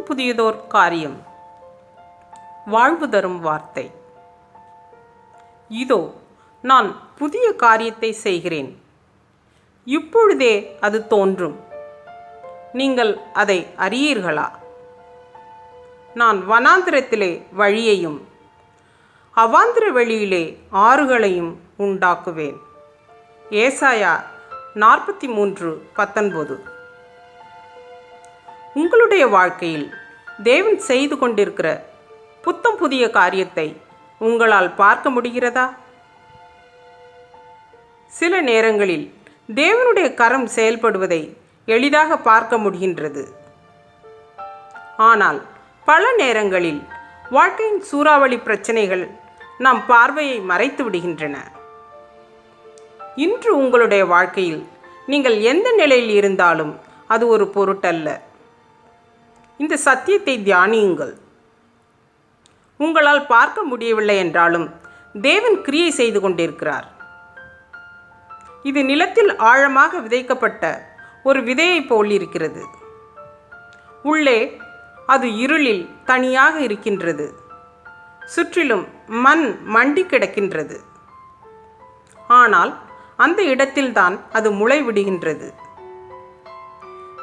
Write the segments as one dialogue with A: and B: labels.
A: புத்தம் புதியதோர் காரியம். வாழ்வு தரும் வார்த்தை. இதோ நான் புதிய காரியத்தை செய்கிறேன். இப்பொழுதே அது தோன்றும். நீங்கள் அதை அறியீர்களா? நான் வனாந்திரத்திலே வழியையும் அவாந்திர வெளியிலே ஆறுகளையும் உண்டாக்குவேன். ஏசாயா நாற்பத்தி மூன்று பத்தொன்பது. உங்களுடைய வாழ்க்கையில் தேவன் செய்து கொண்டிருக்கிற புத்தம் புதிய காரியத்தை உங்களால் பார்க்க முடிகிறதா? சில நேரங்களில் தேவனுடைய கரம் செயல்படுவதை எளிதாக பார்க்க முடிகின்றது. ஆனால் பல நேரங்களில் வாழ்க்கையின் சூறாவளி பிரச்சனைகள் நம் பார்வையை மறைத்து விடுகின்றன. இன்று உங்களுடைய வாழ்க்கையில் நீங்கள் எந்த நிலையில் இருந்தாலும் அது ஒரு பொருட்டல்ல. இந்த சத்தியத்தை தியானியுங்கள். உங்களால் பார்க்க முடியவில்லை என்றாலும் தேவன் கிரியை செய்து கொண்டிருக்கிறார். இது நிலத்தில் ஆழமாக விதைக்கப்பட்ட ஒரு விதையைப் போல் இருக்கிறது. உள்ளே அது இருளில் தனியாக இருக்கின்றது. சுற்றிலும் மண் மண்டி கிடக்கின்றது. ஆனால் அந்த இடத்தில்தான் அது முளை விடுகின்றது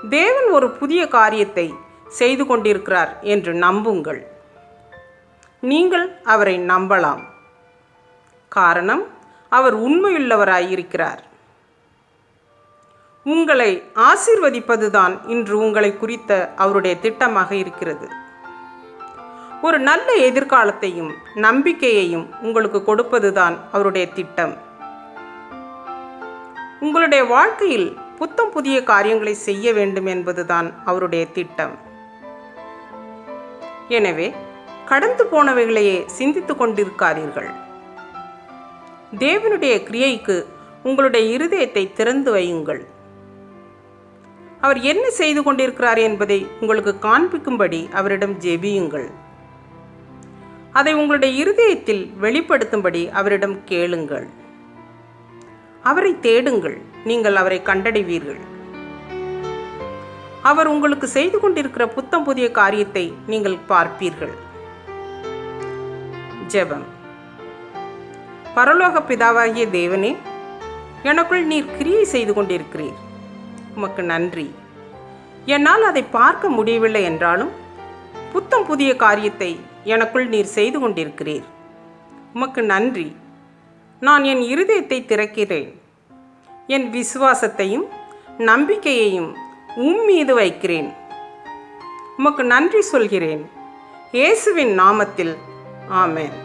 A: தேவன் ஒரு புதிய காரியத்தை செய்து கொண்டிருக்கிறார் என்று நம்புங்கள். நீங்கள் அவரை நம்பலாம். காரணம் அவர் உண்மையுள்ளவராயிருக்கிறார். உங்களை ஆசிர்வதிப்பதுதான் இன்று உங்களை குறித்த அவருடைய திட்டமாக இருக்கிறது. ஒரு நல்ல எதிர்காலத்தையும் நம்பிக்கையையும் உங்களுக்கு கொடுப்பதுதான் அவருடைய திட்டம். உங்களுடைய வாழ்க்கையில் புத்தம் புதிய காரியங்களை செய்ய வேண்டும் என்பதுதான் அவருடைய திட்டம். எனவே கடந்து போனவைகளையே சிந்தித்து கொண்டிருக்காதீர்கள். தேவனுடைய கிரியைக்கு உங்களுடைய இருதயத்தை திறந்து வையுங்கள். அவர் என்ன செய்து கொண்டிருக்கிறார் என்பதை உங்களுக்கு காண்பிக்கும்படி அவரிடம் ஜெபியுங்கள். அதை உங்களுடைய இருதயத்தில் வெளிப்படுத்தும்படி அவரிடம் கேளுங்கள். அவரை தேடுங்கள். நீங்கள் அவரை கண்டடைவீர்கள். அவர் உங்களுக்கு செய்து கொண்டிருக்கிற புத்தம் புதிய காரியத்தை நீங்கள் பார்ப்பீர்கள். ஜெபம். பரலோக பிதாவாகிய தேவனே எனக்குள் நீர் கிரியை செய்து கொண்டிருக்கிறீர். உமக்கு நன்றி. என்னால் அதை பார்க்க முடியவில்லை என்றாலும் புத்தம் புதிய காரியத்தை எனக்குள் நீர் செய்து கொண்டிருக்கிறீர். உமக்கு நன்றி. நான் என் இருதயத்தை திறக்கிறேன். என் விசுவாசத்தையும் நம்பிக்கையையும் உம் மீது வைக்கிறேன். உமக்கு நன்றி சொல்கிறேன். இயேசுவின் நாமத்தில். ஆமேன்.